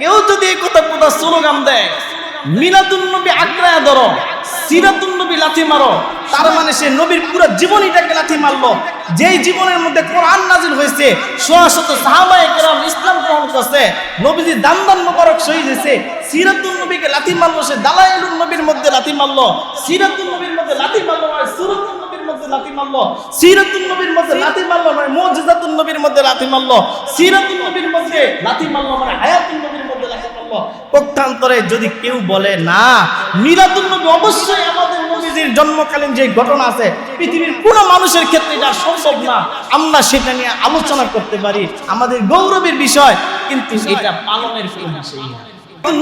কেউ যদি এই কথা কোথা স্লোগান দেয় মিলাদুল নবী আগ্রায় ধরো সিরাতুল নবী লাথি মারো, তার মানে সে নবীর পুরো জীবনীটাকে লাথি মারলো। যেই জীবনের মধ্যে কোরআন নাজিল হয়েছে সোয়া শত সাহাবায়ে কেরাম ইসলাম গ্রহণ করছে, নবীজি দান দান মোবারক শহীদ হয়েছে সিরাতুল নবীকে লাথি মারলো, সে দালাইলুন নবীর মধ্যে লাথি মারলো সিরাতুল নবীর মধ্যে লাথি মারলো নয় সুরাতুল নবীর মধ্যে লাথি মারলো সিরাতুল নবীর মধ্যে লাথি মারলো নয় মুজিজাতুল নবীর মধ্যে লাথি মারলো সিরাতুল নবীর মধ্যে লাথি মারলো মানে হায়াতুল নবীর পক্ষান্তরে যদি কেউ বলে, না মিলাদুল নবী অবশ্যই আমাদের নবীজির জন্মকালীন যে ঘটনা আছে, পৃথিবীর কোনো মানুষের ক্ষেত্রে যা সম্ভব না। আমরা সেটা নিয়ে আলোচনা করতে পারি। আমাদের গৌরবের বিষয়, কিন্তু এটা পালনের কোনো বিষয় না।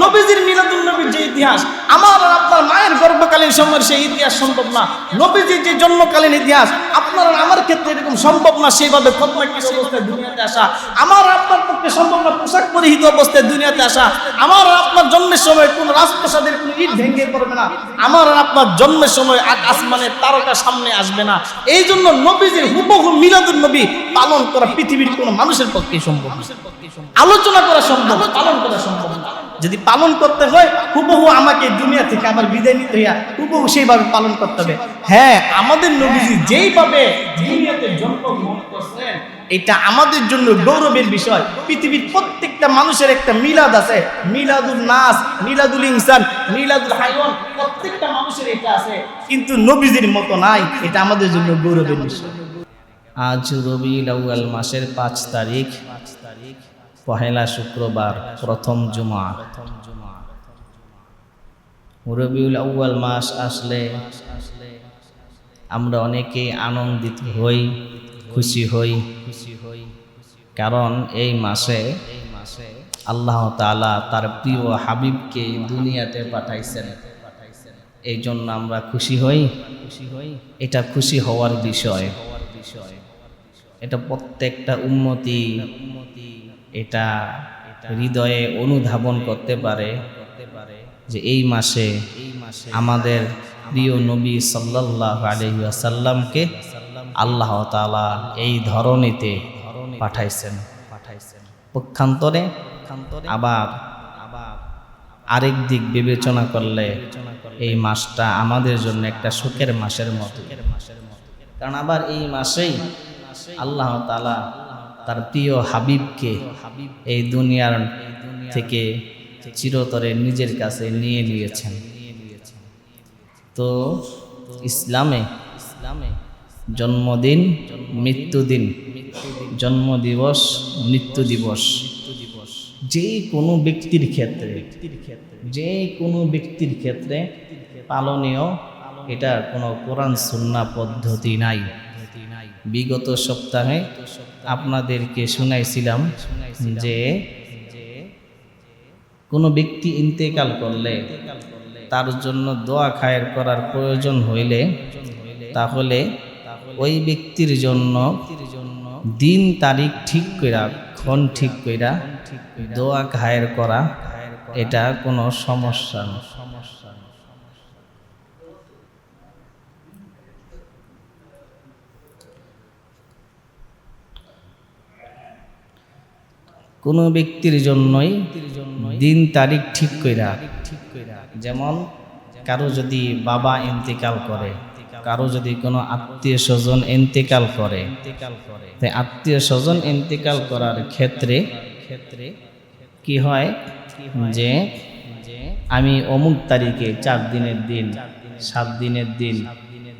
নবীজির মিলাদুল নবীর যে ইতিহাস, আমার আর আপনার মায়ের গর্ভকালীন সময়ের সেই ইতিহাস সম্ভব না। নবীজির যে জন্মকালীন ইতিহাস, আপনার আমার ক্ষেত্রে এরকম সম্ভব না, সেইভাবে খতনাকিস অবস্থায় দুনিয়াতে আসা। আমার আপনার পক্ষে সম্ভব না, পোশাক পরিহিত অবস্থায় দুনিয়াতে আসা। আমার আর আপনার জন্মের সময় কোন রাজপ্রাসাদের কোন ইট ভেঙে পড়বে না। আমার আর আপনার জন্মের সময় আসমানের তারকা সামনে আসবে না। এই জন্য নবীজির হুবহু মিলাদুল নবী পালন করা পৃথিবীর কোনো মানুষের পক্ষে সম্ভব আলোচনা করা সম্ভব, পালন করা সম্ভব না। যদি পালন করতে হয়, হুবহু আমাকে দুনিয়া থেকে আমার বিদায় নিতে হইয়া হুবহু সেইভাবে পালন করতে হবে। হ্যাঁ আমাদের নবীজি যেইভাবে দুনিয়াতে জন্মগ্রহণ করছেন, এটা আমাদের জন্য গৌরবের বিষয়। পৃথিবীর প্রত্যেকটা মানুষের একটা মিলাদ আছে। মিলাদুল নাস, মিলাদুল ইনসান, মিলাদুল হাইওয়ান, প্রত্যেকটা মানুষের এটা আছে। কিন্তু নবীজির মতো নাই, এটা আমাদের জন্য গৌরবের বিষয়। আজ রবিউল আউয়াল মাসের পাঁচ তারিখ। পহেলা শুক্রবার, প্রথম জুমা। রবিউল আউয়াল মাস আসলে আমরা অনেকে আনন্দিত হই, খুশি হই। খুশি হই কারণ এই মাসে আল্লাহ তাআলা তার প্রিয় হাবিবকে দুনিয়াতে পাঠাইছেন। এই জন্য আমরা খুশি হই। খুশি হই এটা খুশি হওয়ার বিষয়। হওয়ার বিষয় এটা প্রত্যেকটা উন্নতি এটা হৃদয়ে অনুধাবন করতে পারে যে এই মাসে আমাদের প্রিয় নবী সাল্লাল্লাহু আলাইহি ওয়াসাল্লামকে আল্লাহ তাআলা এই ধরনীতে পাঠাইছেন। পাঠাইছেন পক্ষান্তরে আবার আরেক দিক বিবেচনা করলে এই মাসটা আমাদের জন্য একটা সুখের মাসের মতো। কারণ আবার এই মাসেই আল্লাহ তালা তার প্রিয় হাবিবকে এই দুনিয়ার থেকে চিরতরে নিজের কাছে নিয়ে নিয়েছেন। তো ইসলামে ইসলামে জন্মদিন, মৃত্যুদিন, জন্মদিবস মৃত্যু দিবস যে কোনো ব্যক্তির ক্ষেত্রে, যে কোনো ব্যক্তির ক্ষেত্রে পালনীয় এটার কোনো কোরআন সুন্না পদ্ধতি নাই। বিগত সপ্তাহে আপনাদেরকে শুনাইছিলাম যে কোনো ব্যক্তি ইন্তেকাল করলে তার জন্য দোয়া খায়ের করার প্রয়োজন হইলে তাহলে ওই ব্যক্তির জন্য দিন তারিখ ঠিক কইরা, ক্ষণ ঠিক কইরা দোয়া খায়ের করা এটা কোনো সমস্যা না সমস্যা না কোনো ব্যক্তির জন্যই দিন তারিখ ঠিক কইরা, যেমন কারও যদি বাবা ইন্তেকাল করে, কারও যদি কোনো আত্মীয় স্বজন ইন্তেকাল করে, তাই আত্মীয় স্বজন ইন্তেকাল করার ক্ষেত্রে ক্ষেত্রে কি হয় যে আমি অমুক তারিখে চার দিনের দিন, সাত দিনের দিন,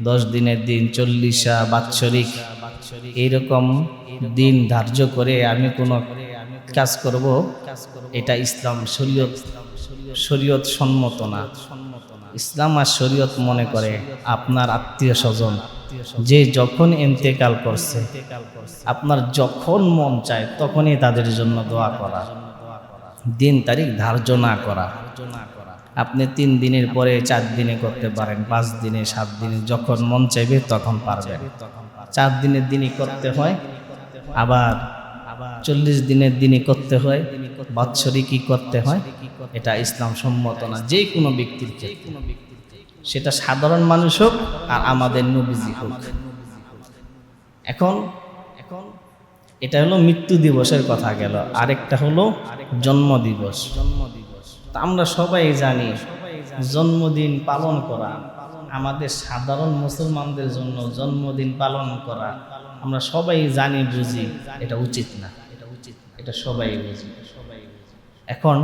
দশ দিনের দিন, চল্লিশা বাৎসরিক, এইরকম দিন ধার্য করে আমি কোনো কাজ করব, এটা ইসলাম শরীয়ত শরীয়ত সম্মত না। ইসলাম আর শরীয়ত মনে করে আপনার আত্মীয় স্বজন, যে যখন ইন্তেকাল করছে, আপনার যখন মন চায় তখনই তাদের জন্য দোয়া করা। দিন তারিখ ধার্য না করা। আপনি তিন দিনের পরে চার দিনে করতে পারেন, পাঁচ দিনে, সাত দিনে, যখন মন চাইবে তখন পারবেন। চার দিনের দিনই করতে হয়, আবার চল্লিশ দিনের দিনে করতে হয় বাৎসরিকই করতে হয়। এটা ইসলাম সম্মত না যে কোনো ব্যক্তির সেটা সাধারণ মানুষ হোক আর আমাদের নবীজি হোক। এখন এখন এটা হলো মৃত্যু দিবসের কথা গেল আরেকটা হলো জন্ম দিবস। জন্ম দিবস। তা আমরা সবাই জানি জন্মদিন পালন করা। আমাদের সাধারণ মুসলমানদের জন্য জন্মদিন পালন করা। আমরা সবাই জানি বুঝি এটা উচিত না। এটা উচিত এটা সবাই বুঝি। সবাই এখন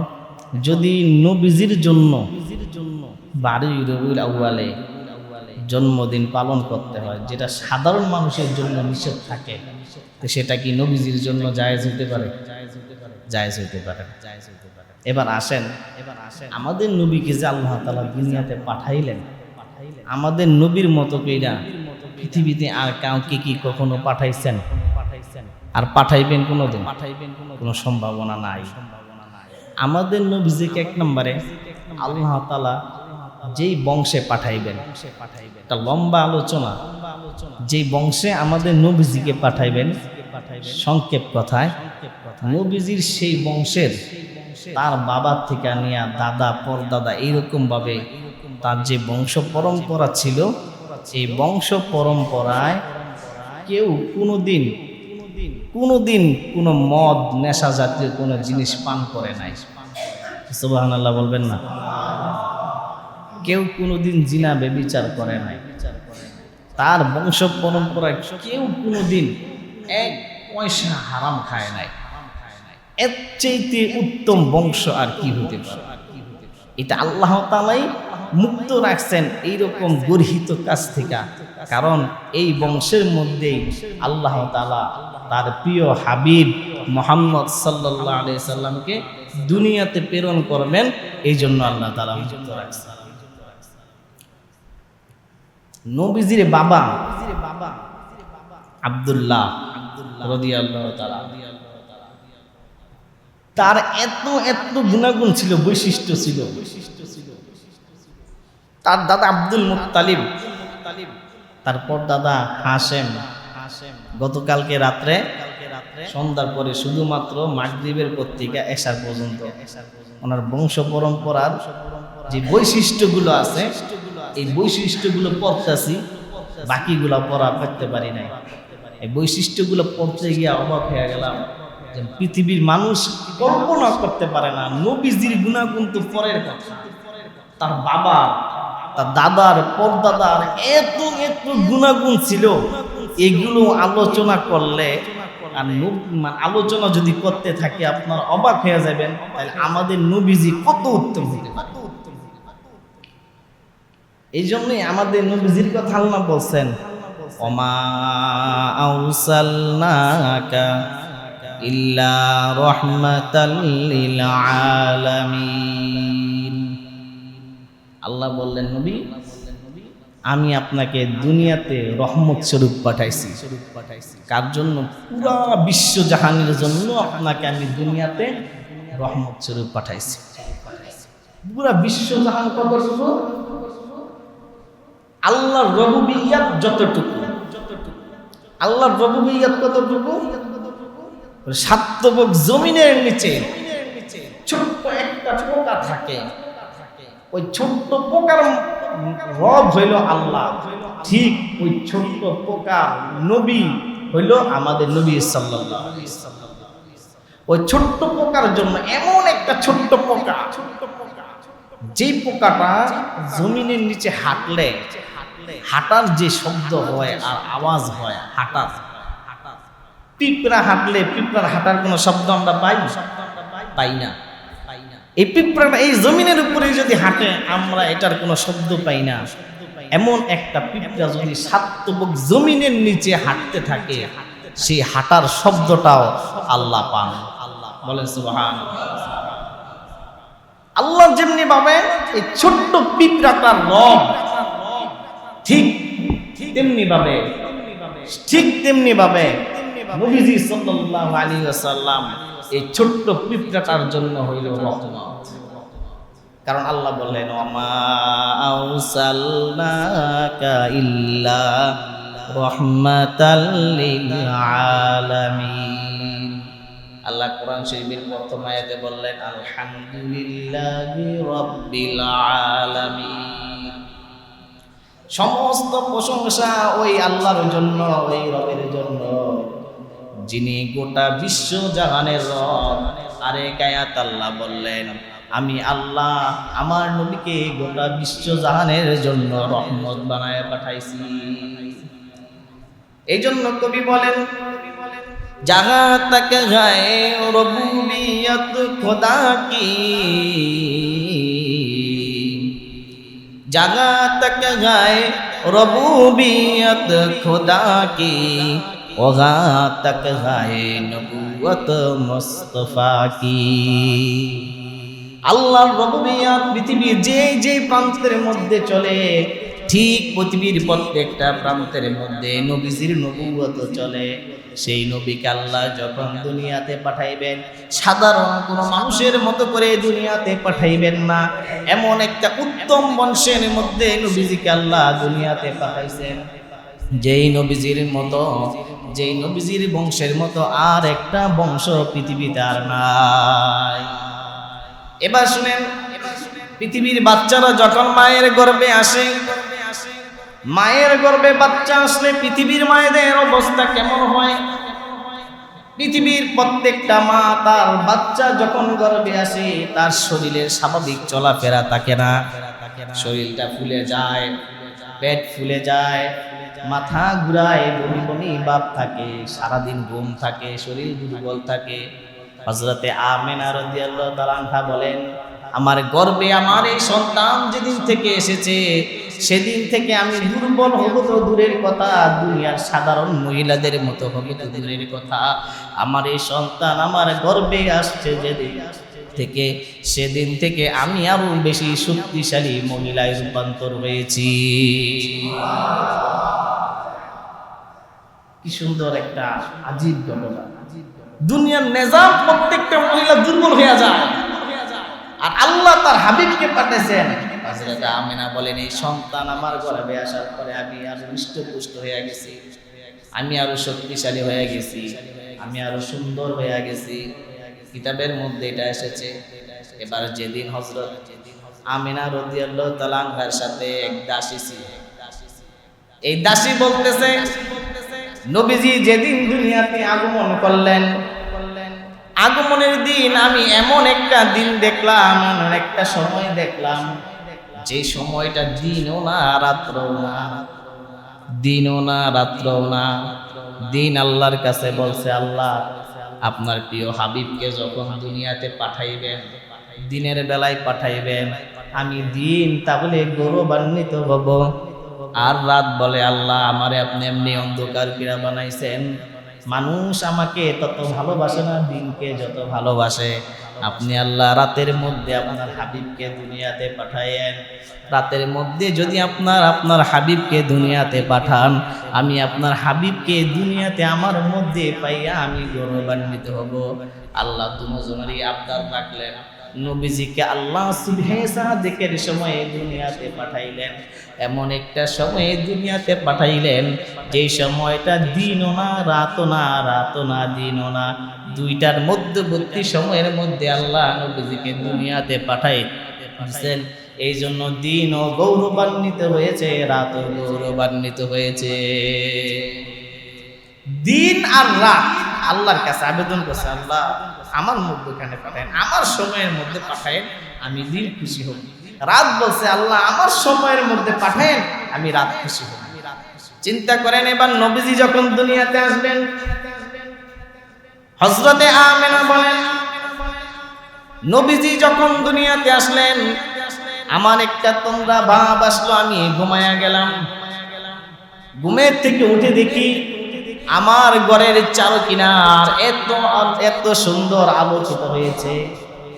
যদি নবীজির জন্য বারোই রবিউল জন্মদিন পালন করতে হয়, যেটা সাধারণ মানুষের জন্য নিষেধ থাকে সেটা কি নবীজির জন্য জায়েজ হতে পারে? জায়েজ হতে পারে এবার আসেন এবার আসেন, আমাদের নবীকে যে আল্লাহ তালা দুনিয়াতে পাঠাইলেন, আমাদের নবীর মতো কইরা পৃথিবীতে আর কাউকে কি কখনো পাঠাইছেন? আর পাঠাইবেন কোনোদিন? পাঠাইবেন কোনো সম্ভাবনা নাই। আমাদের নবীজিকে এক নম্বরে আল্লাহ তালা যেই বংশে পাঠাইবেন, একটা লম্বা আলোচনা। যেই বংশে আমাদের নবীজিকে পাঠাইবেন, সংক্ষেপ কথায়, নবীজির সেই বংশের তার বাবার থেকে নিয়ে দাদা, পরদাদা এইরকম ভাবে তার যে বংশ পরম্পরা ছিল এই বংশ পরম্পরায় কেউ কোনোদিন কোনোদিন কোনো মদ, নেশা জাতীয় কোনো জিনিস পান করে নাই। সুবাহান আল্লাহ বলবেন না। কেউ কোনোদিন জিনা বেবিচার করে নাই। তার বংশ পরম্পরায় কেউ কোনোদিন এক পয়সা হারাম খায় নাই। এর চাইতে উত্তম বংশ আর কি হতে পারে? এটা আল্লাহ তালাই মুক্ত রাখছেন এইরকম গর্হিত কাজ থেকে। কারণ এই বংশের মধ্যেই আল্লাহ তালা তার প্রিয় হাবিব মোহাম্মদ সাল্লাহ আলি সাল্লামকে দুনিয়াতে প্রেরণ করবেন এই জন্য আল্লাহ তালা মুক্ত রাখছেন। নবীজির বাবা আব্দুল্লাহ তার এত এত গুণাগুণ ছিল, বৈশিষ্ট্য ছিল। তার দাদা আব্দুল মুত্তালিব। তারপর দাদা হাসেম গতকালকে রাত্রে সন্ধ্যার পরে শুধুমাত্র মাগরিবের পত্রিকা এসার পর্যন্ত। ওনার বংশ পরম্পরার যে বৈশিষ্ট্যগুলো আছে, এই বৈশিষ্ট্যগুলো পড়তেছি, বাকিগুলো পড়া পড়তে পারি নাই। এই বৈশিষ্ট্যগুলো পড়তে গিয়ে অবাক হয়ে গেলাম যে পৃথিবীর মানুষ কল্পনা করতে পারে না, নবীজির গুণাগুণ তো পরের কথা। তার বাবা তার দাদার পরদাদার এত এত গুণাগুণ ছিল, এগুলো আলোচনা করলে আর মানে আলোচনা যদি করতে থাকে, আপনার অবাক হয়ে যাবেন, তাহলে আমাদের নবীজি কত উত্তম হতে এই জন্যই আমাদের নবীজির কথা আল্লাহ বলছেন অমা আউসালনাকা ইল্লা রহমাতাল লিল আলামিন। আল্লাহ বললেন, নবী, আমি আপনাকে দুনিয়াতে রহমত স্বরূপ পাঠাইছি। স্বরূপ পাঠাইছি কার জন্য? পুরা বিশ্ব জাহানের জন্য আপনাকে আমি দুনিয়াতে রহমত স্বরূপ পাঠাইছি। পুরা বিশ্ব জাহান কতটুকু আল্লাহর রবুবিয়াত যতটুকু। আল্লাহ আল্লাহর রবুবিয়াত কতটুকু? সাত্তবক জমিনের নিচে ছোট্ট একটা পোকা থাকে। ওই ছোট্ট পোকার রব হইল আল্লাহ। ঠিক ওই ছোট্ট পোকা নবী হইল আমাদের নবী সাল্লাল্লাহু ওই ছোট্ট পোকার জন্য এমন একটা ছোট্ট পোকা যেই পোকাটা জমিনের নিচে হাঁটলে, হাঁটার যে শব্দ হয় আর আওয়াজ হয়, হাঁটার। পিঁপড়া হাঁটলে পিঁপড়ার হাঁটার কোনো শব্দ আমরা পাই? পাই না। এই পিঁপড়াটা এই জমিনের উপরে যদি হাঁটে, আমরা এটার কোনো শব্দ পাই না। এমন একটা পিঁপড়া যদি সাত্তবক জমিনের নিচে হাঁটতে থাকে, সেই হাঁটার শব্দটাও আল্লাহ পান। বলেন সুবহান আল্লাহ যেমনি ভাবে এই ছোট্ট পিঁপড়াটার রব। ঠিক তেমনি ভাবে, ঠিক তেমনি ভাবে, নবীজি সাল্লাল্লাহু আলাইহি ওয়াসাল্লাম এই ছোট্ট পিঁপড়াটার জন্য হইল রহমত। কারণ আল্লাহ বললেন আল্লাহ কোরআন শরীফের প্রথম আয়াতে বললেন, আলহামদুলিল্লাহি রাব্বিল আলামিন। সমস্ত প্রশংসা ওই আল্লাহর জন্য, ওই রবের জন্য। যিনি গোটা বিশ্ব জাহানের রব, আরে কায়াত আল্লাহ বললেন, আমি আল্লাহ আমার নবীকে গোটা বিশ্ব জাহানের জন্য রহমত বানায় পাঠাইছি। এই জন্য কবি বলেন, যাহা তাকে যায় রবুবিয়ত খোদা কি? তাকে যায় রবুবিয়ত খোদা কি? ওগা তক হায় নবুয়ত কি আল্লাহর রবুবিয়াত পৃথিবীর যে যে প্রান্তের মধ্যে চলে, ঠিক পৃথিবীর প্রত্যেকটা প্রান্তের মধ্যে নবীজির নবুয়ত চলে। সেই নবীকে আল্লাহ যখন দুনিয়াতে পাঠাইবেন, সাধারণ কোন মানুষের মতো করে দুনিয়াতে পাঠাইবেন না। এমন একটা উত্তম বংশের মধ্যে নবীজিকে আল্লাহ দুনিয়াতে পাঠাইছেন। যেই নবীজির মতো, যেই নবীজির বংশের মতো আর একটা বংশ পৃথিবীতে আর নাই। এবার শুনেন, পৃথিবীর বাচ্চারা যখন মায়ের গর্ভে আসে, মায়ের গর্ভে বাচ্চা আসলে পৃথিবীর মায়েদের অবস্থা কেমন হয়? পৃথিবীর প্রত্যেকটা মা তার বাচ্চা যখন গর্ভে আসে, তার শরীরের স্বাভাবিক চলাফেরা থাকে না। শরীরটা ফুলে যায়, পেট ফুলে যায় মাথা ঘুরায়, বমি বমি ভাব থাকে, সারাদিন ঘুম থাকে, শরীর দুর্বল থাকে। হজরতে আমেনা রাদিয়াল্লাহু তাআলা আনহা বলেন, আমার গর্বে আমার এই সন্তান যেদিন থেকে এসেছে, সেদিন থেকে আমি দুর্বল হব তো দূরের কথা, দুনিয়ার সাধারণ মহিলাদের মতো হব তো দূরের কথা। আমার এই সন্তান আমার গর্বে আসছে যেদিন থেকে, সেদিন থেকে আমি আরও বেশি শক্তিশালী মহিলায় রূপান্তর হয়েছি। কি সুন্দর একটা আজীব ঘটনা। দুনিয়ার নেজাম প্রত্যেকটা মহিলা দুর্বল হয়ে যায়। আর আল্লাহ তার হাবিবকে পাঠাইছেন। হযরত আমিনা বলেন, এই সন্তান আমার গর্ভে আসার পরে আমি আরও হৃষ্টপুষ্ট হয়ে গেছি। আমি আরও শক্তিশালী হয়ে গেছি। আমি আরও সুন্দর হয়ে গেছি। কিতাবের মধ্যে এটা এসেছে। এবার যেদিন হজরত আমিনা রদিয়াল্লাহু আনহার সাথে এক দাসী ছিল। এই দাসী বলতেছে, নবীজি যেদিন দুনিয়াতে আগমন করলেন, আগমনের দিন আমি এমন একটা দিন দেখলাম, এমন একটা সময় দেখলাম, যে সময়টা দিনও না, রাত্রও না, দিনও না, রাত্রও না। দিন আল্লাহর কাছে বলছে, আল্লাহ আপনার প্রিয় হাবিবকে যখন দুনিয়াতে পাঠাইবেন, দিনের বেলায় পাঠাইবেন, আমি দিন তাহলে গৌরবান্বিত হব। আর রাত বলে, আল্লাহ, আমার আপনি এমনি অন্ধকার কিরা বানাইছেন। মানুষ আমাকে তত ভালোবাসে না, দিনকে যত ভালোবাসে। আপনি আল্লাহ রাতের মধ্যে আপনার হাবিবকে দুনিয়াতে পাঠাইয়েন রাতের মধ্যে যদি আপনার আপনার হাবিবকে দুনিয়াতে পাঠান, আমি আপনার হাবিবকে দুনিয়াতে আমার মধ্যে পাইয়া আমি গৌরবান্বিত হব। আল্লাহ দুজনেরই আবদার রাখলেন। নবীজিকে আল্লাহ দেখের সময়ে দুনিয়াতে পাঠাইলেন। এমন একটা সময়ে দুনিয়াতে পাঠাইলেন, যেই সময়টা দিনও না, রাতও না রাতও না, দিনও না। দুইটার মধ্যবর্তী সময়ের মধ্যে আল্লাহ নবীজিকে দুনিয়াতে পাঠাই দিচ্ছেন এই জন্য দিনও গৌরবান্বিত হয়েছে, রাতও গৌরবান্বিত হয়েছে। দিন আর রাত আল্লাহর কাছে আবেদন করছে, আল্লাহ, আমার মধ্যখানে পাঠায় আমার সময়ের মধ্যে পাঠায় আমি দিন খুশি হব। রাত বলছে, আল্লাহ, আমার সময়ের মধ্যে পাঠায় আমি রাত খুশি হব। চিন্তা করেন এবার নবীজি যখন দুনিয়াতে আসবেন হজরতে আমেনা বলেন, নবীজি যখন দুনিয়াতে আসলেন, আমার একটা তোমরা ভাব আসলো, আমি ঘুমায়া গেলাম। ঘুমের থেকে উঠে দেখি আমার ঘরের চারো কিনার এত এত সুন্দর আলোচিত হয়েছে।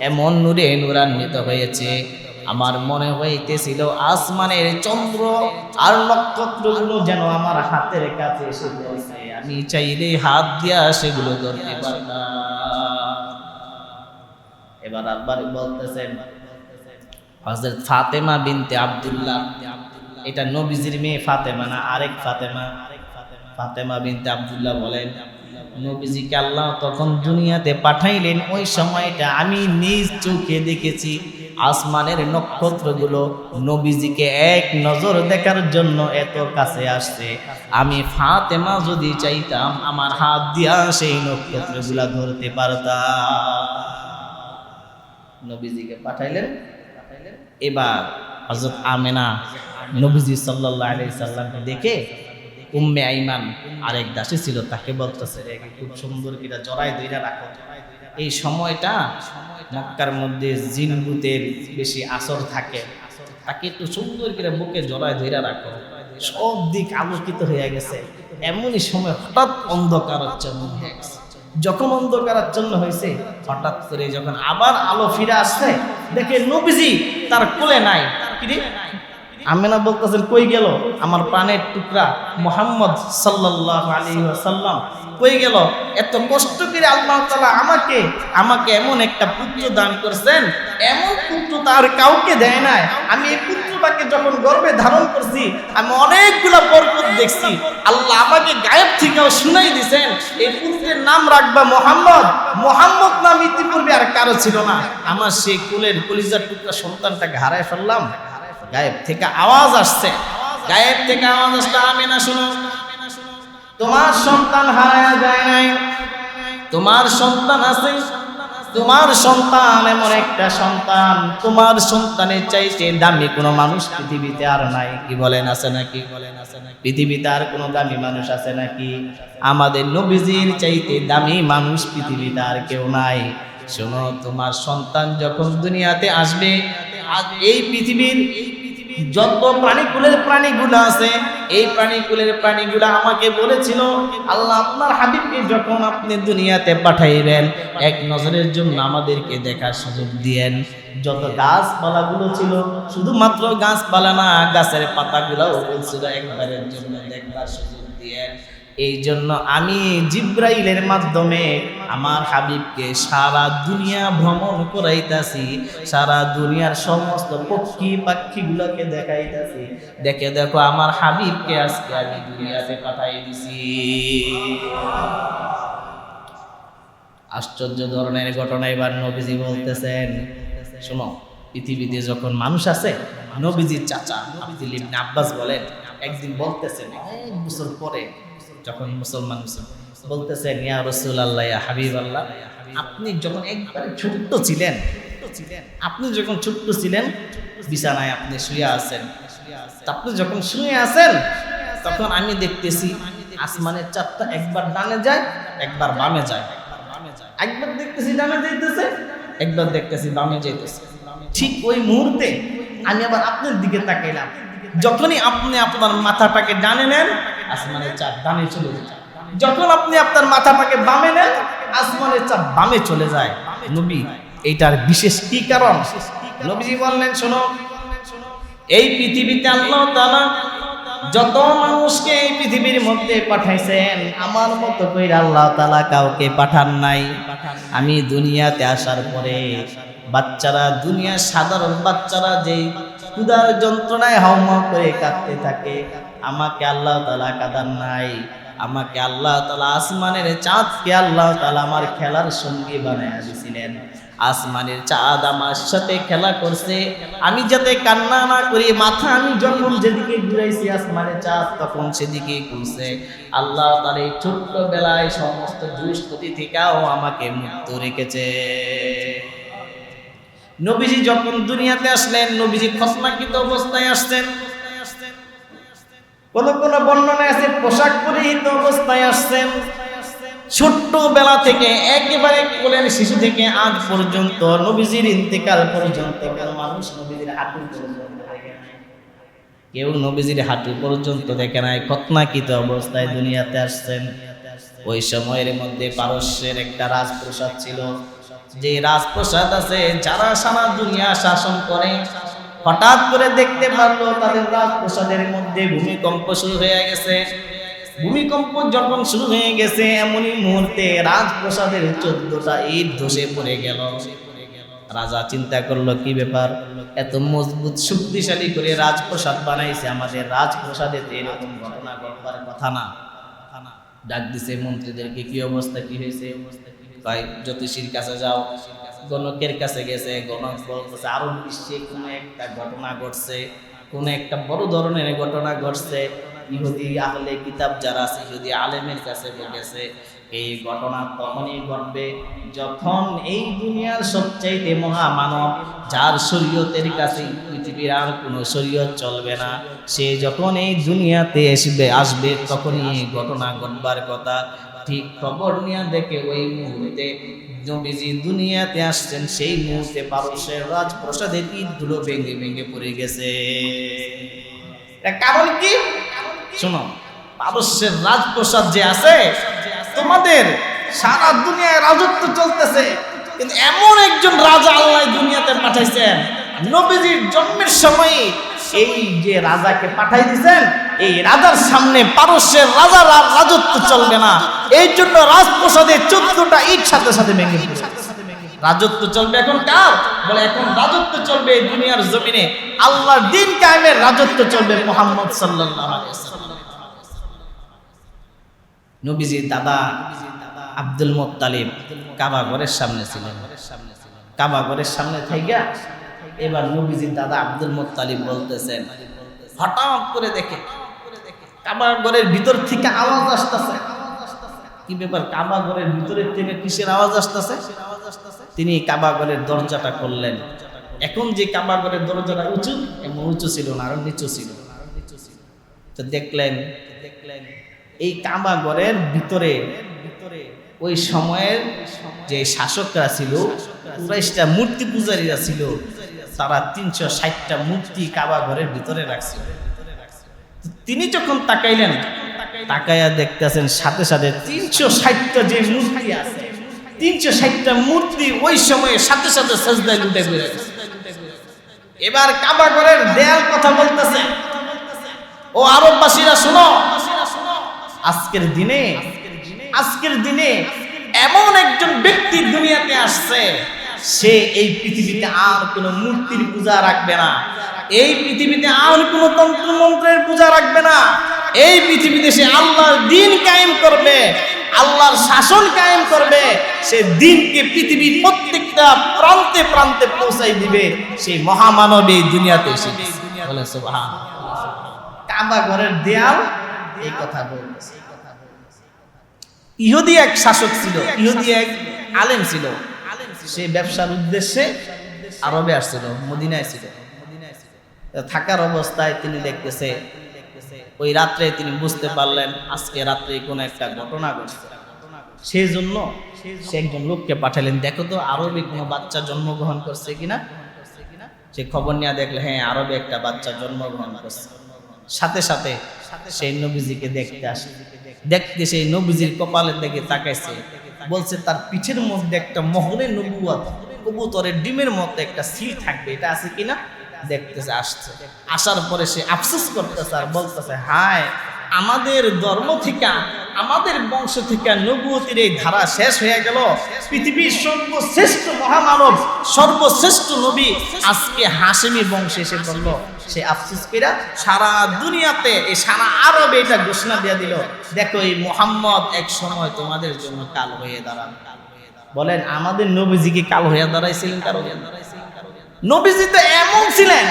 এমন নূরে নূরান্বিত হয়েছে। আমার মনে হইতেছিল আসমানের চন্দ্র আর নক্ষত্রগুলো যেন আমার হাতের কাছে এসে আমি চাইলে হাত দিয়া সেগুলো ধরতে এবার আব্বার বলতেছেন হজরত ফাতেমা বিনতে আব্দুল্লাহ, এটা নবীজির মেয়ে ফাতেমা না আরেক ফাতেমা? ফাতেমা বিনতে আব্দুল্লাহ বলেন, নবীজিকে আল্লাহ তখন দুনিয়াতে পাঠাইলেন, ওই সময়টা আমি নিজ চোখে দেখেছি। আসমানের নক্ষত্রগুলো নবীজিকে এক নজর দেখার জন্য এত কাছে আসছে। আমি ফাতেমা যদি চাইতাম, আমার হাত দিয়া সেই নক্ষত্রগুলা ধরতে পারতাম। নবীজিকে পাঠাইলেন। এবার হজরত আমেনা নবীজি সাল্লাহ আলি সাল্লামকে দেখে উম্মে আইমান আরেক দাসী ছিল, তাকে বলতেছে খুব সুন্দর কিনা জড়াই দইরা রাখো। এই সময়টা মক্কার মধ্যে জিনগুতের বেশি আসর থাকে। তাকে একটু সুন্দর করে বুকে জড়ায় ধইরা রাখো। সব দিক আলোকিত হয়ে গেছে। এমনই সময় হঠাৎ অন্ধকারাচ্ছন্ন হয়ে গেছে যখন অন্ধকারাচ্ছন্ন হয়েছে, হঠাৎ করে যখন আবার আলো ফিরে আসছে, দেখে নবীজি তার কোলে নাই? আমেনা বলতেছেন, কই গেল? আমার প্রাণের টুকরা মোহাম্মদ সাল্লাল্লাহু আলাইহি ওয়াসাল্লাম, কই গেল? এত কষ্ট করে আল্লাহ তাআলা আমাকে আমাকে এমন একটা পুত্র দান করছেন, এমন পুত্র তার কাউকে দেয় নাই। আমি এই পুত্রটাকে যখন গর্ভে ধারণ করছি, আমি অনেকগুলা বরকত দেখছি। আল্লাহ আমাকে গায়েব থেকেও শুনাই দিছেন, এই পুত্রের নাম রাখবা মোহাম্মদ। মোহাম্মদ নাম ইতিপূর্বে আর কারও ছিল না। আমার সেই কুলের কলিজার টুকরা সন্তানটাকে হারায় ফেললাম। গায়েব থেকে আওয়াজ আসছে। গায়েব থেকে আওয়াজ আসলে আমি না শুনো? তোমার সন্তান হারায় যায় নাই। তোমার সন্তান আছে। তোমার সন্তান এমন একটা সন্তান। তোমার সন্তানের চাইতে দামি কোনো মানুষ পৃথিবীতে আর নাই। কি বলেন, আছে নাকি? বলেন আছে নাকি পৃথিবীতে আর কোনো দামি মানুষ আছে নাকি? আমাদের নবীজির চাইতে দামি মানুষ পৃথিবীতে আর কেউ নাই। শোনো, তোমার সন্তান যখন দুনিয়াতে আসবে, এই পৃথিবীর যত প্রাণীকুলের প্রাণীগুলো আছে, এই প্রাণীকুলের প্রাণীগুলো আমাকে বলেছিল, আল্লাহ, আপনার হাবিবকে যখন আপনি দুনিয়াতে পাঠাইবেন এক নজরের জন্য আমাদেরকে দেখার সুযোগ দিয়েন। যত গাছপালাগুলো ছিল, শুধুমাত্র গাছপালা না, গাছের পাতাগুলোও বলছিল, একবারের জন্য দেখবার সুযোগ দিয়েন। এই জন্য আমি জিব্রাইলের মাধ্যমে আমার হাবিবকে সারা দুনিয়া ভ্রমণ করাইতাছি, সারা দুনিয়ার সমস্ত পক্ষী পাখিগুলোকে দেখাইতাছি। দেখে দেখো আমার হাবিবকে আজকে আমি দুনিয়াতে পাঠাই দিছি। আশ্চর্য ধরনের ঘটনা এবার নবীজি বলতেছেন, শোনো, পৃথিবীতে যখন মানুষ আছে, নবীজির চাচা আব্বাস বলেন, একদিন বলতেছেন এক বছর পরে যখন মুসলমান বলতেছেন ইয়া রসুল আল্লাহ ইয়া হাবিব আল্লাহ আপনি যখন একবারে ছোট্ট ছিলেন আপনি যখন ছোট্ট ছিলেন বিছানায় আপনি শুয়ে আছেন। আপনি যখন শুয়ে আছেন তখন আমি দেখতেছি আসমানের চাপটা একবার ডানে যায় একবার বামে যায়। একবার দেখতেছি ডানে যাইতেছে একবার দেখতেছি বামে যেতেছে ঠিক ওই মুহূর্তে আমি আবার আপনার দিকে তাকাইলাম। যখনই আপনি আপনার মাথাটাকে ডানে নেন আসমানের চাপ ডানে চলে যায়। যখন আপনি আপনার মাথাটাকে বামে নেন, আসমানের চাপ বামে চলে যায়। নবী, এইটার বিশেষ কি কারণ? নবীজি বললেন, শোনো, এই পৃথিবীতে আল্লাহ তাআলা যত মানুষকে এই পৃথিবীর মধ্যে পাঠাইছেন, আমার মতো কইরা আল্লাহ তাআলা কাউকে পাঠান নাই। আমি দুনিয়াতে আসার পরে বাচ্চারা, দুনিয়ার সাধারণ বাচ্চারা যেই ক্ষুধার যন্ত্রণায় হাউমাউ করে কাঁদতে থাকে আমাকে আল্লাহ তালা কাঁদান নাই, আমাকে আল্লাহ তালা আসমানের চাঁদকে আল্লাহ তালা আমার খেলার সঙ্গী বানায় দিয়েছিলেন আসমানের চাঁদ আমার সাথে খেলা করছে, আমি যাতে কান্না না করি, মাথা আমি যখন যেদিকে ঘুরাইছি, আসমানের চাঁদ তখন সেদিকে ঘুরছে। আল্লাহ তার এই ছোট্টবেলায় সমস্ত দুষ্কৃতি থেকেও আমাকে মুক্ত রেখেছে। নবীজি যখন দুনিয়াতে আসলেন, নবীজি খসমাকৃত অবস্থায় আসছেন কোন কোন বর্ণনা আছে, পোশাক পরিহিত অবস্থায় আসছেন। ছোট্ট বেলা থেকে, একেবারে কোলের শিশু থেকে আজ পর্যন্ত, নবীজির ইন্তেকাল পর্যন্ত, কোন মানুষ নবীজির হাঁটু পর্যন্ত। কেউ নবীজির হাঁটু পর্যন্ত দেখে নাই, খতনাকৃত অবস্থায় দুনিয়াতে আসছেন। ওই সময়ের মধ্যে পারস্যের একটা রাজপ্রসাদ ছিল। যে রাজপ্রসাদ আছে, যারা সারা দুনিয়া শাসন করে হঠাৎ করে দেখতে পারল তাদের রাজপ্রসাদের মধ্যে ভূমিকম্প শুরু হয়ে গেছে। ভূমিকম্প যখন শুরু হয়ে গেছে, এমনই মুহূর্তে রাজপ্রসাদের চোদ্দটা ইট ধসে পড়ে গেল। রাজা চিন্তা করল, কি ব্যাপার? এত মজবুত, শক্তিশালী করে রাজপ্রসাদ বানাইছে আমাদের রাজপ্রসাদে তো এরকম ঘটনা ঘটবার কথা না। ডাক দিছে মন্ত্রীদেরকে, কি অবস্থা? কি হয়েছে? ভাই জ্যোতিষীর কাছে যাও। গণকের কাছে গেছে, গণক বলতেছে, আরও বিশ্বে কোনো একটা ঘটনা ঘটছে, কোনো একটা বড় ধরনের ঘটনা ঘটছে। ইহুদি আহলে কিতাব যারা আছে, ইহুদি আলেমের কাছে গেছে, এই ঘটনা তখনই ঘটবে যখন এই দুনিয়ার সবচাইতে মহামানব, যার শরীয়তের কাছে পৃথিবীর আর কোনো শরীয়ত চলবে না, সে যখন এই দুনিয়াতে আসবে আসবে তখনই এই ঘটনা ঘটবার কথা। ঠিক খবর নিয়ে দেখে ওই মুহূর্তে নবীজি দুনিয়াতে আসছেন, সেই মুহূর্তে পারস্যের রাজপ্রসাদের ইটগুলো ভেঙে ভেঙে পড়ে গেছে। কারণ কি? শোনো পারস্যের রাজপ্রসাদ যে আছে, তোমাদের সারা দুনিয়ায় রাজত্ব চলতেছে, কিন্তু এমন একজন রাজা আল্লাহ দুনিয়াতে পাঠাইছেন, নবীজির জন্মের সময় এই যে রাজাকে পাঠাই দিয়েছেন এই রাজার সামনে পারস্যের রাজার আর রাজত্ব চলবে না। এই জন্য রাজপ্রসাদে চোদ্দটা ইট সাথে সাথে ভেঙে রাজত্ব চলবে এখন কার? বলে এখন রাজত্ব চলবে দুনিয়ার জমিনে। আল্লাহর দিন কায়েমের রাজত্ব চলবে মোহাম্মদ ওয়াসাল্লাম। নবীজির দাদা আব্দুল মোত্তালিব কাবা ঘরের সামনে ছিলেন। কাবা ঘরের সামনে থাইগা এবার নবীজির দাদা আব্দুল মোত্তালিব বলতেছেন, হঠাৎ করে দেখে কাবা ঘরের ভিতর থেকে আওয়াজ আসতেছে। কি ব্যাপার? কাবা ঘরের ভিতরের থেকে কিসের আওয়াজ আসতেছে? তিনি কাবা ঘরের দরজাটা করলেন। এখন যে কাবা ঘরের দরজাটা উঁচু এমন উঁচু ছিল না, আরও নিচু ছিল। তো দেখলেন দেখলেন এই কাবা ঘরের ভিতরে, ওই সময়ের যে শাসকরা ছিল কুরাইশটা মূর্তি পূজারীরা ছিল, তারা তিনশো ষাটটা মূর্তি কাবা ঘরের ভিতরে রাখছিল। তিনি যখন তাকাইলেন তাকাইয়া দেখতেছেন সাথে সাথে তিনশো ষাটটা যে মূর্তি আছে, তিনশো ষাটটা মূর্তি ওই সময়ে সাথে সাথে সাজদায় লুটে বেড়ে এবার কাবা ঘরের দেয়াল কথা বলতেছে। ও আরববাসীরা শোনো, আজকের দিনে আজকের দিনে এমন একজন ব্যক্তি দুনিয়াতে আসছে সে এই পৃথিবীতে আর কোনো মূর্তির পূজা রাখবে না। এই পৃথিবীতে আর কোনো তন্ত্র মন্ত্রের পূজা রাখবে না। এই পৃথিবীতে সে আল্লাহর দিন কায়েম করবে, আল্লাহর শাসন কায়েম করবে, সে দিনকে পৃথিবীর প্রত্যেকটা প্রান্তে প্রান্তে পৌঁছাই দিবে সেই মহামানব দুনিয়াতে কাবা ঘরের দেয়াল এই কথা বলতেছে। ইহুদি এক শাসক ছিল, ইহুদি এক আলেম ছিল। সে ব্যবসার উদ্দেশ্যে আরবে আসছিল, মদিনায় ছিল। থাকার অবস্থায় তিনি দেখতেছে, ওই রাত্রে তিনি বুঝতে পারলেন আজকে রাত্রে কোনো একটা ঘটনা ঘটছে। সেই জন্য সে একজন লোককে পাঠালেন, দেখো তো, আরবে কোনো বাচ্চা জন্মগ্রহণ করছে কিনা? সে খবর নিয়ে দেখলে হ্যাঁ আরবে একটা বাচ্চা জন্মগ্রহণ করছে। সাথে সাথে সেই নবীজিকে দেখতে আসে। দেখতে সেই নবীজির কপালের দিকে তাকাইছে। বলছে, তার পিঠের মধ্যে একটা মোহরের নবুয়াত, কবুতরের ডিমের মধ্যে একটা সিল থাকবে। এটা আছে কিনা? দেখতেছে, আসছে। আসার পরে সে আফসোস করতেছে আর বলতেছে, হায় আমাদের ধর্ম থেকে, আমাদের বংশ থেকে নবুয়তির এই ধারা শেষ হয়ে গেল। পৃথিবীর সর্বশ্রেষ্ঠ মহামানব, সর্বশ্রেষ্ঠ নবী আজকে হাসেমি বংশে এসে বলল, সে আফসোস কইরা সারা দুনিয়াতে এই সারা আরবে এটা ঘোষণা দিয়ে দিল, দেখো এই মোহাম্মদ এক সময় তোমাদের জন্য কাল হয়ে দাঁড়ান। বলেন, আমাদের নবীজি কি কাল হয়ে দাঁড়াইছিলেন? কারও নবীজি তো এমন ছিলেন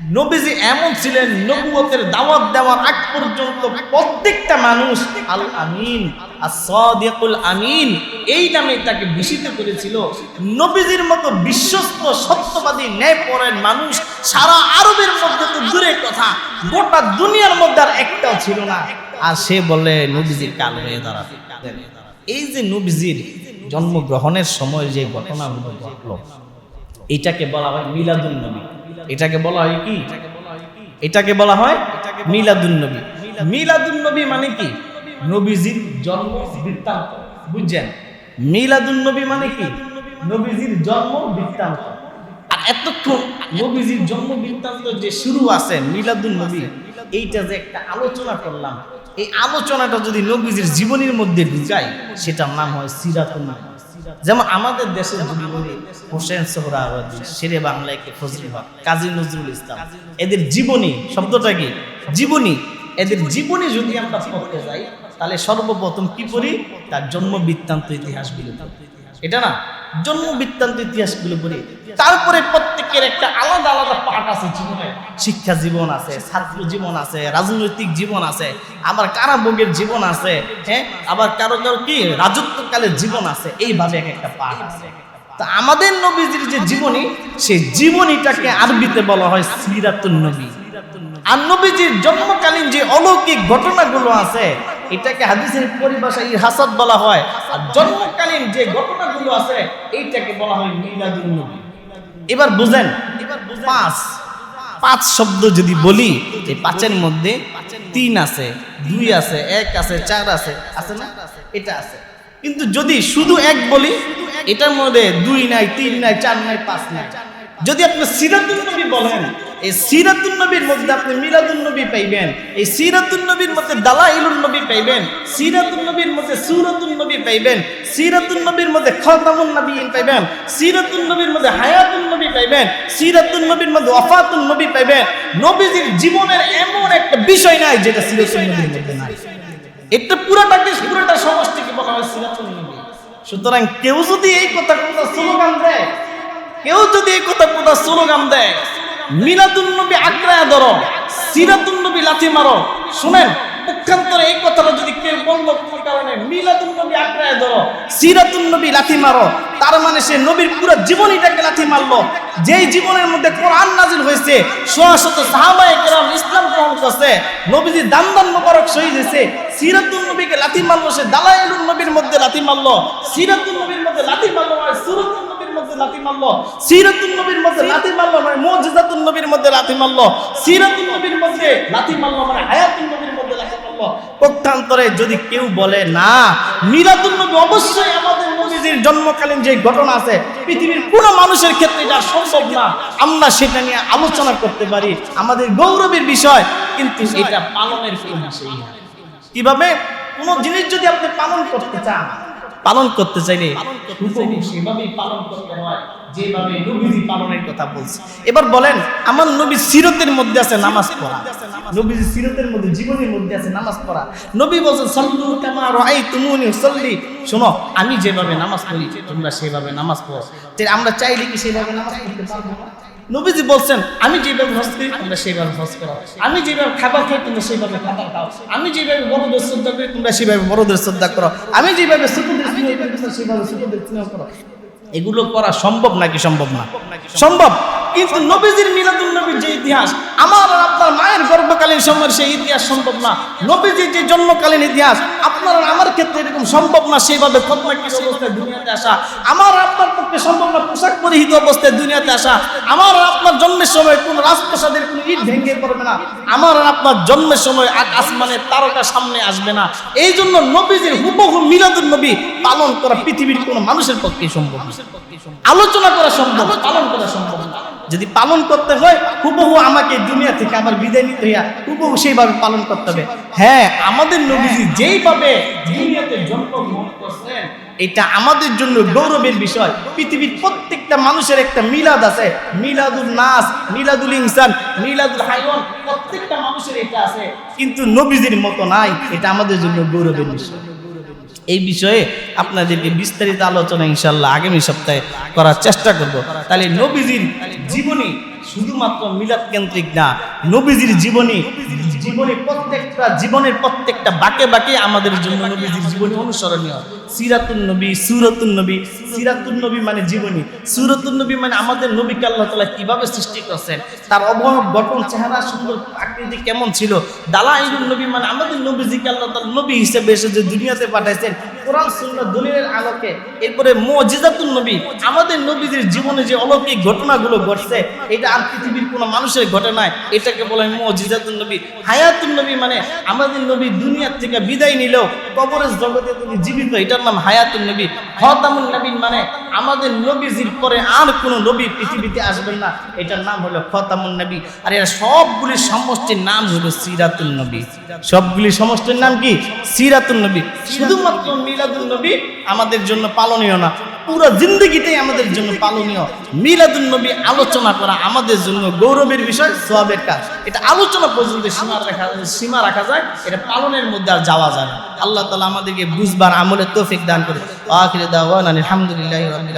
নবীজি এমন ছিলেন, নবুয়তের দাওয়াত দেওয়ার আগ পর্যন্ত প্রত্যেকটা মানুষ আল আমিন আসাদিকুল আমিন, এই নামে তাকে বিশিত করেছিল। নবীজির মতো বিশ্বস্ত, সত্যবাদী ন্যায় ন্যায়পরায়ণ মানুষ সারা আরবের মধ্যে তো দূরের কথা, গোটা দুনিয়ার মধ্যে আর একটাও ছিল না। আর সে বলে, নবীজির কাল হয়ে দাঁড়াবে। এই যে নবীজির জন্মগ্রহণের সময় যে ঘটনাগুলো ঘটলো, এটাকে বলা হয় মিলাদুন নবী। এটাকে বলা হয় কি? এটাকে বলা হয় মিলাদুন নবী। মিলাদুন নবী মানে কি? নবীজির জন্ম বৃত্তান্ত। বুঝছেন? মিলাদুন নবী মানে কি? নবীজির জন্ম বৃত্তান্ত। আর এতক্ষণ নবীজির জন্ম বৃত্তান্ত যে শুরু আছে মিলাদুন নবী এইটা যে একটা আলোচনা করলাম এই আলোচনাটা যদি নবীজির জীবনীর মধ্যে ঢুকাই সেটার নাম হয় সিরাতুন নবী যেমন আমাদের দেশের যদি বলি, হোসেন সোহরাওয়ার্দী শেরে বাংলায় কে ফজলুল হক, কাজী নজরুল ইসলাম। এদের জীবনী, শব্দটা কি? জীবনী। এদের জীবনী যদি আমরা পড়তে যাই, তাহলে সর্বপ্রথম কি করি তার জন্ম বৃত্তান্ত ইতিহাস বিলুপ্ত এটা না জন্ম বৃত্তান্ত ইতিহাসগুলো পড়ি তারপরে প্রত্যেকের একটা আলাদা আলাদা পাঠ আছে জীবনে। শিক্ষা জীবন আছে, ছাত্র জীবন আছে, রাজনৈতিক জীবন আছে, আবার কারাভোগের জীবন আছে হ্যাঁ? আবার কারও কারও কি? রাজত্বকালের জীবন আছে। এইভাবে এক একটা পাঠ আছে। তা আমাদের নবীজির যে জীবনী, সেই জীবনীটাকে আরবিতে বলা হয় সিরাতুন নবী। আর নবীজির জন্মকালীন যে অলৌকিক ঘটনাগুলো আছে এটাকে হাদিসের পরিভাষায় হাসাদ বলা হয়। আর জন্মকালীন যে ঘটনাগুলো আছে, এইটাকে বলা হয় মিলাদুন নবী। এবার বুঝেন এবার পাঁচ পাঁচ শব্দ যদি বলি এই পাঁচের মধ্যে তিন আছে, দুই আছে, এক আছে, চার আছে আছে না? এটা আছে। কিন্তু যদি শুধু এক বলি, এটার মধ্যে দুই নাই, তিন নাই, চার নাই, পাঁচ নাই। যদি আপনি সিরাতুল নবী বলেন এই সিরাতুল নবীর মধ্যে আপনি মিলাদুল নবী পাইবেন, এই সিরাতুন নবীর মধ্যে দালাইলুল নবী পাইবেন সিরাতুল নবীর মধ্যে সুরাতুল নবী পাইবেন সিরাতুল নবীর মধ্যে খাতামুন নবীন পাইবেন সিরাতুল নবীর মধ্যে হায়াতুন নবী পাইবেন, সিরাতুন নবীর মধ্যে ওয়াফাতুল নবী পাইবেন। নবীজির জীবনের এমন একটা বিষয় নাই যেটা সিরাতুল নবীর মধ্যে নাই। এটা পুরাটাকে পুরোটা সমষ্টিকে বলা হয় সিরাতুল নবী। সুতরাং কেউ যদি এই কথা কথা স্লোগান দেয়, কেউ যদি এই কথা কথা স্লোগান দেয় মিলাদুন নবী আগ্রায় ধরো, সিরাতুন নবী লাথি মারো। শুনেন, পক্ষান্তরে এই কথাটা যদি কেউ বলল কোনো কারণে মিলাদুন নবী আগ্রায় ধরো, সিরাতুন নবী লাথি মারো, তার মানে সে নবীর পুরো জীবনীটাকে লাথি মারলো। যেই জীবনের মধ্যে কোরআন নাজিল হয়েছে শোয়া শত সাহাবায়ে কেরাম ইসলাম গ্রহণ করছে, নবীজি দান মোবারক শহীদ হয়েছে সিরাতুল নবীকে লাথি মারলো, সে দালাইলুন নবীর মধ্যে লাথি মারলো সিরাতুল নবীর মধ্যে লাথি মারলো নয় সুরাতুল মধ্যে লাথি মারলো সিরাতুল নবীর মধ্যে লাথি মারলো নয় মুজিজাতুল নবীর মধ্যে লাথি মারলো সিরাতুল নবীর মধ্যে লাথি মারলো মানে হায়াতুল নবীর মধ্যে লাথি মারলো পক্ষান্তরে যদি কেউ বলে না মিলাদুল নবী অবশ্যই আমাদের নবীজির জন্মকালীন যে ঘটনা আছে পৃথিবীর কোনো মানুষের ক্ষেত্রে এটা সম্ভব না। আমরা সেটা নিয়ে আলোচনা করতে পারি। আমাদের গৌরবের বিষয় কিন্তু এটা পালনের কোনো বিষয় না। কীভাবে? কোন জিনিস যদি আপনি পালন করতে চান পালন করতে চাইলে যেভাবে নবীজি পালনের কথা বলছে। এবার বলেন, আমার নবী সিরতের মধ্যে আছে নামাজ পড়া। নবীজি সিরতের মধ্যে, জীবনের মধ্যে আছে নামাজ পড়া। নবী বলছেন, সল্লু কামা রাই তুমুনি সল্লি শোনো, আমি যেভাবে নামাজ পড়ি, তোমরা সেভাবে নামাজ পড়ো। আমরা চাইলে কি সেভাবে নামাজ পড়তে পারব? না নবীজি বলছেন, আমি যেভাবে হজ করি, তোমরা সেইভাবে হজ করো। আমি যেভাবে খাবার খাই, তোমরা সেইভাবে খাবার খাও। আমি যেভাবে বড়দের শ্রদ্ধা করি, তোমরা সেইভাবে বড়দের শ্রদ্ধা করো। আমি যেভাবে ছোটদের সেইভাবে ছোটদের স্নেহ করো। এগুলো করা সম্ভব নাকি সম্ভব না? সম্ভব। কিন্তু নবীজির মিলাদুল নবীর যে ইতিহাস। আমার আর আপনার মায়ের গর্ভকালীন সময়ের সেই ইতিহাস সম্ভব না। নবীজির যে জন্মকালীন ইতিহাস, আপনার আমার ক্ষেত্রে এরকম সম্ভব না সেইভাবে খতমাকির অবস্থায় দুনিয়াতে আসা। আমার আপনার পক্ষে সম্ভব না পোশাক পরিহিত অবস্থায় দুনিয়াতে আসা। আমার আর আপনার জন্মের সময় কোন রাজপ্রাসাদের কোন ইট ভেঙে পড়বে না। আমার আর আপনার জন্মের সময় আসমানের তারকা সামনে আসবে না। এই জন্য নবীজির হুবহু মিলাদুল নবী পালন করা পৃথিবীর কোনো মানুষের পক্ষে সম্ভব আলোচনা করা সম্ভব, পালন করা সম্ভব না। যদি পালন করতে হয় হুবহু আমাকে দুনিয়া থেকে আবার বিদায় নিতে হইয়া হুবহু সেইভাবে পালন করতে হবে। হ্যাঁ আমাদের নবীজি যেইভাবে দুনিয়াতে জন্মগ্রহণ করছেন এটা আমাদের জন্য গৌরবের বিষয়। পৃথিবীর প্রত্যেকটা মানুষের একটা মিলাদ আছে। মিলাদুল নাস মিলাদুল ইনসান মিলাদুল হাইওয়ান প্রত্যেকটা মানুষের এটা আছে। কিন্তু নবীজির মতো নাই। এটা আমাদের জন্য গৌরবের বিষয়। এই বিষয়ে আপনাদেরকে বিস্তারিত আলোচনা ইনশাল্লাহ আগামী সপ্তাহে করার চেষ্টা করব। তাহলে নবীজির জীবনী শুধুমাত্র মিলাদ কেন্দ্রিক না, নবীজির জীবনী, জীবনে প্রত্যেকটা, জীবনের প্রত্যেকটা বাকে বাকে আমাদের জন্য নবীজির জীবনী অনুসরণীয়। সিরাতুন নবী, সুরতুন নবী, সিরাতুন নবী মানে জীবনী। সুরতুন নবী মানে আমাদের নবীকে আল্লাহ তালা কীভাবে সৃষ্টি করছেন, তার অবয়ব, গঠন, চেহারা, সুন্দর আকৃতি কেমন ছিল, দালাইলুন নবী মানে আমাদের নবীজিকে আল্লাহ তালা নবী হিসেবে এসে যে দুনিয়াতে পাঠাইছেন কোরআন, সুন্নাহ, দলিলের আলোকে। এরপরে মুজিজাতুন নবী, আমাদের নবীজির জীবনে যে অলৌকিক ঘটনাগুলো ঘটছে, এটা আর পৃথিবীর কোনো মানুষের ঘটে নাই। এটাকে বলে মুজিজাতুন নবী। হায়াতুন নবী মানে আমাদের নবী দুনিয়ার থেকে বিদায় নিলেও কবরের জগতে তিনি জীবিত, এটার নাম হায়াতুন নবী। খতামুন নবী মানে আমাদের নবীজির পরে আর কোনো নবী পৃথিবীতে আসবেন না, এটার নাম হলো খতামুন নবী। আর এরা সবগুলির সমষ্টির নাম হলো সিরাতুন নবী। সবগুলি সমষ্টির নাম কি? সিরাতুন নবী। শুধুমাত্র মিলাদুন নবী আমাদের জন্য পালনীয় না। পুরো জিন্দগিটাই আমাদের জন্য পালনীয়। মিলাদুল নবী আলোচনা করা আমাদের জন্য গৌরবের বিষয় সবের কাজ। এটা আলোচনা পর্যন্ত সীমা রাখা সীমা রাখা যায় এটা পালনের মধ্যে আর যাওয়া যায় আল্লাহ তালা আমাদেরকে বুঝবার আমলের তৌফিক দান করে আখিরে দাওয়ান আলহামদুলিল্লাহ